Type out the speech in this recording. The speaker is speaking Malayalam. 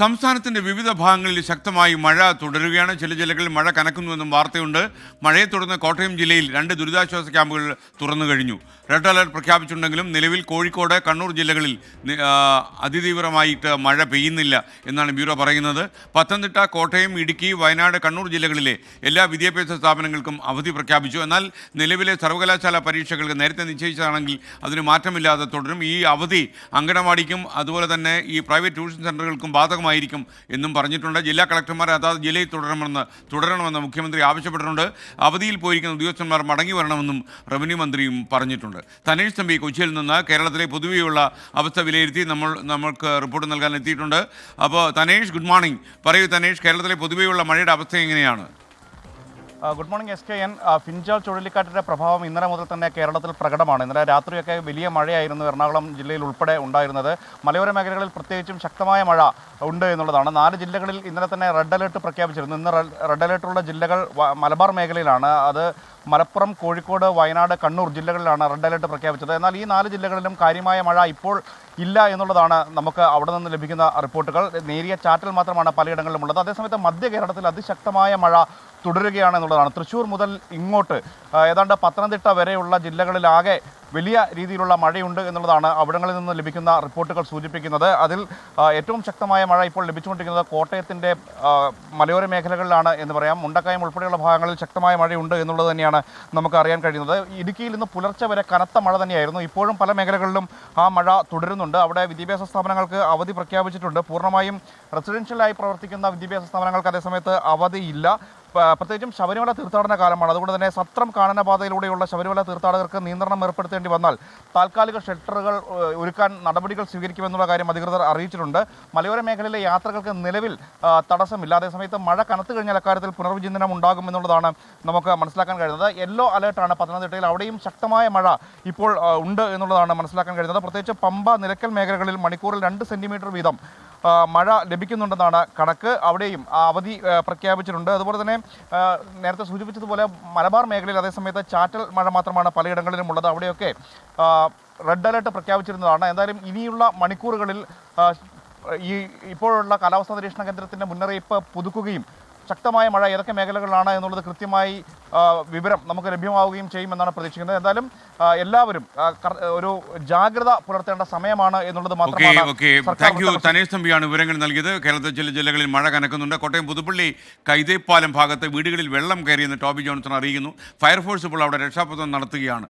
സംസ്ഥാനത്തിന്റെ വിവിധ ഭാഗങ്ങളിൽ ശക്തമായി മഴ തുടരുകയാണ്. ചില ജില്ലകളിൽ മഴ കനക്കുന്നുവെന്നും വാർത്തയുണ്ട്. മഴയെ തുടർന്ന് കോട്ടയം ജില്ലയിൽ രണ്ട് ദുരിതാശ്വാസ ക്യാമ്പുകൾ തുറന്നു കഴിഞ്ഞു. റെഡ് അലർട്ട് പ്രഖ്യാപിച്ചിട്ടുണ്ടെങ്കിലും നിലവിൽ കോഴിക്കോട് കണ്ണൂർ ജില്ലകളിൽ അതിതീവ്രമായിട്ട് മഴ പെയ്യുന്നില്ല എന്നാണ് ബ്യൂറോ പറയുന്നത്. പത്തനംതിട്ട കോട്ടയം ഇടുക്കി വയനാട് കണ്ണൂർ ജില്ലകളിലെ എല്ലാ വിദ്യാഭ്യാസ സ്ഥാപനങ്ങൾക്കും അവധി പ്രഖ്യാപിച്ചു. എന്നാൽ നിലവിലെ സർവകലാശാല പരീക്ഷകൾക്ക് നേരത്തെ നിശ്ചയിച്ചതാണെങ്കിൽ അതിന് മാറ്റമില്ലാതെ തുടരും. ഈ അവധി അങ്കണവാടിക്കും അതുപോലെ തന്നെ ഈ പ്രൈവറ്റ് ട്യൂഷൻ സെന്ററുകൾക്കും ബാധകമായിരിക്കും എന്നും പറഞ്ഞിട്ടുണ്ട്. ജില്ലാ കളക്ടർമാർ അതാത് ജില്ലയിൽ തുടരണമെന്ന് തുടരണമെന്ന് മുഖ്യമന്ത്രി ആവശ്യപ്പെട്ടിട്ടുണ്ട്. അവധിയിൽ പോയിരിക്കുന്ന ഉദ്യോഗസ്ഥന്മാർ മടങ്ങി വരണമെന്നും റവന്യൂ മന്ത്രിയും പറഞ്ഞിട്ടുണ്ട്. തനേഷ് തമ്പി കൊച്ചിയിൽ നിന്ന് കേരളത്തിലെ പൊതുവെയുള്ള അവസ്ഥ വിലയിരുത്തി നമ്മൾ നമ്മൾക്ക് റിപ്പോർട്ട് നൽകാൻ എത്തിയിട്ടുണ്ട്. അപ്പോൾ തനേഷ് ഗുഡ് മോർണിംഗ്. പറയൂ തനേഷ് കേരളത്തിലെ പൊതുവെയുള്ള മഴയുടെ അവസ്ഥ എങ്ങനെയാണ്? Good morning S K N ആ, ഫിൻജാൽ ചുഴലിക്കാറ്റിന്റെ പ്രഭാവം ഇന്നലെ മുതൽ തന്നെ കേരളത്തിൽ പ്രകടമാണ്. ഇന്നലെ രാത്രിയൊക്കെ വലിയ മഴയായിരുന്നു എറണാകുളം ജില്ലയിൽ ഉൾപ്പെടെ ഉണ്ടായിരുന്നത്. മലയോര മേഖലകളിൽ പ്രത്യേകിച്ചും ശക്തമായ മഴ ഉണ്ട് എന്നുള്ളതാണ്. നാല് ജില്ലകളിൽ ഇന്നലെ തന്നെ റെഡ് അലേർട്ട് പ്രഖ്യാപിച്ചിരുന്നു. ഇന്ന് റെഡ് അലേർട്ടുള്ള ജില്ലകൾ മലബാർ മേഖലയിലാണ്. അത് മലപ്പുറം കോഴിക്കോട് വയനാട് കണ്ണൂർ ജില്ലകളിലാണ് റെഡ് അലേർട്ട് പ്രഖ്യാപിച്ചത്. എന്നാൽ ഈ നാല് ജില്ലകളിലും കാര്യമായ മഴ ഇപ്പോൾ ഇല്ല എന്നുള്ളതാണ് നമുക്ക് അവിടെ നിന്ന് ലഭിക്കുന്ന റിപ്പോർട്ടുകൾ. നേരിയ ചാറ്റൽ മാത്രമാണ് പലയിടങ്ങളിലും ഉള്ളത് അതേസമയത്ത് മധ്യ കേരളത്തിൽ അതിശക്തമായ മഴ തുടരുകയാണ് എന്നുള്ളതാണ്. തൃശ്ശൂർ മുതൽ ഇങ്ങോട്ട് ഏതാണ്ട് പത്തനംതിട്ട വരെയുള്ള ജില്ലകളിലാകെ വലിയ രീതിയിലുള്ള മഴയുണ്ട് എന്നുള്ളതാണ് അവിടങ്ങളിൽ നിന്ന് ലഭിക്കുന്ന റിപ്പോർട്ടുകൾ സൂചിപ്പിക്കുന്നത്. അതിൽ ഏറ്റവും ശക്തമായ മഴ ഇപ്പോൾ ലഭിച്ചുകൊണ്ടിരിക്കുന്നത് കോട്ടയത്തിന്റെ മലയോര മേഖലകളിലാണ് എന്ന് പറയാം. മുണ്ടക്കയം ഉൾപ്പെടെയുള്ള ഭാഗങ്ങളിൽ ശക്തമായ മഴയുണ്ട് എന്നുള്ളത് തന്നെയാണ് നമുക്ക് അറിയാൻ കഴിയുന്നത്. ഇടുക്കിയിൽ നിന്ന് പുലർച്ചെ വരെ കനത്ത മഴ തന്നെയായിരുന്നു. ഇപ്പോഴും പല മേഖലകളിലും ആ മഴ തുടരുന്നുണ്ട്. അവിടെ വിദ്യാഭ്യാസ സ്ഥാപനങ്ങൾക്ക് അവധി പ്രഖ്യാപിച്ചിട്ടുണ്ട്. പൂർണമായും റെസിഡൻഷ്യലായി പ്രവർത്തിക്കുന്ന വിദ്യാഭ്യാസ സ്ഥാപനങ്ങൾക്ക് അതേസമയത്ത് അവധിയില്ല പ്രത്യേകിച്ചും ശബരിമല തീർത്ഥാടന കാലമാണ്. അതുകൊണ്ട് തന്നെ സത്രം കാനനപാതയിലൂടെയുള്ള ശബരിമല തീർത്ഥാടകർക്ക് നിയന്ത്രണം ഏർപ്പെടുത്തേണ്ടി വന്നാൽ താൽക്കാലിക ഷെൽട്ടറുകൾ ഒരുക്കാൻ നടപടികൾ സ്വീകരിക്കുമെന്നുള്ള കാര്യം അധികൃതർ അറിയിച്ചിട്ടുണ്ട്. മലയോര മേഖലയിലെ യാത്രകൾക്ക് നിലവിൽ തടസ്സമില്ല. അതേസമയത്ത് മഴ കനത്തു കഴിഞ്ഞാൽ അക്കാര്യത്തിൽ പുനർവിചിന്തനം ഉണ്ടാകുമെന്നുള്ളതാണ് നമുക്ക് മനസ്സിലാക്കാൻ കഴിയുന്നത്. യെല്ലോ അലേർട്ടാണ് പത്തനംതിട്ടയിൽ. അവിടെയും ശക്തമായ മഴ ഇപ്പോൾ ഉണ്ട് എന്നുള്ളതാണ് മനസ്സിലാക്കാൻ കഴിയുന്നത്. പ്രത്യേകിച്ച് പമ്പ നിലയ്ക്കൽ മേഖലകളിൽ മണിക്കൂറിൽ രണ്ട് സെന്റിമീറ്റർ വീതം മഴ ലഭിക്കുന്നുണ്ടെന്നാണ് കണക്ക്. അവിടെയും അവധി പ്രഖ്യാപിച്ചിട്ടുണ്ട്. അതുപോലെ തന്നെ നേരത്തെ സൂചിപ്പിച്ചതുപോലെ മലബാർ മേഖലയിൽ അതേസമയത്ത് ചാറ്റൽ മഴ മാത്രമാണ് പലയിടങ്ങളിലും ഉള്ളത്. അവിടെയൊക്കെ റെഡ് അലേർട്ട് പ്രഖ്യാപിച്ചിരുന്നതാണ്. എന്തായാലും ഇനിയുള്ള മണിക്കൂറുകളിൽ ഈ ഇപ്പോഴുള്ള കാലാവസ്ഥാ നിരീക്ഷണ കേന്ദ്രത്തിന്റെ മുന്നറിയിപ്പ് പുതുക്കുകയും ശക്തമായ മഴ ഏതൊക്കെ മേഖലകളിലാണ് എന്നുള്ളത് കൃത്യമായി വിവരം നമുക്ക് ലഭ്യമാവുകയും ചെയ്യുമെന്നാണ് പ്രതീക്ഷിക്കുന്നത്. എന്തായാലും എല്ലാവരും ഒരു ജാഗ്രത പുലർത്തേണ്ട സമയമാണ് എന്നുള്ളത് മാത്രമാണ് തനേഷ് തമ്പിയാണ് വിവരങ്ങൾ നൽകിയത്. കേരളത്തിലെ ചില ജില്ലകളിൽ മഴ കനക്കുന്നുണ്ട്. കോട്ടയം പുതുപ്പള്ളി കൈതേപ്പാലം ഭാഗത്ത് വീടുകളിൽ വെള്ളം കയറിയെന്ന് ടോബി ജോൺസൺ അറിയിക്കുന്നു. ഫയർഫോഴ്സ് ഇപ്പോൾ അവിടെ രക്ഷാപ്രവർത്തനം നടത്തുകയാണ്.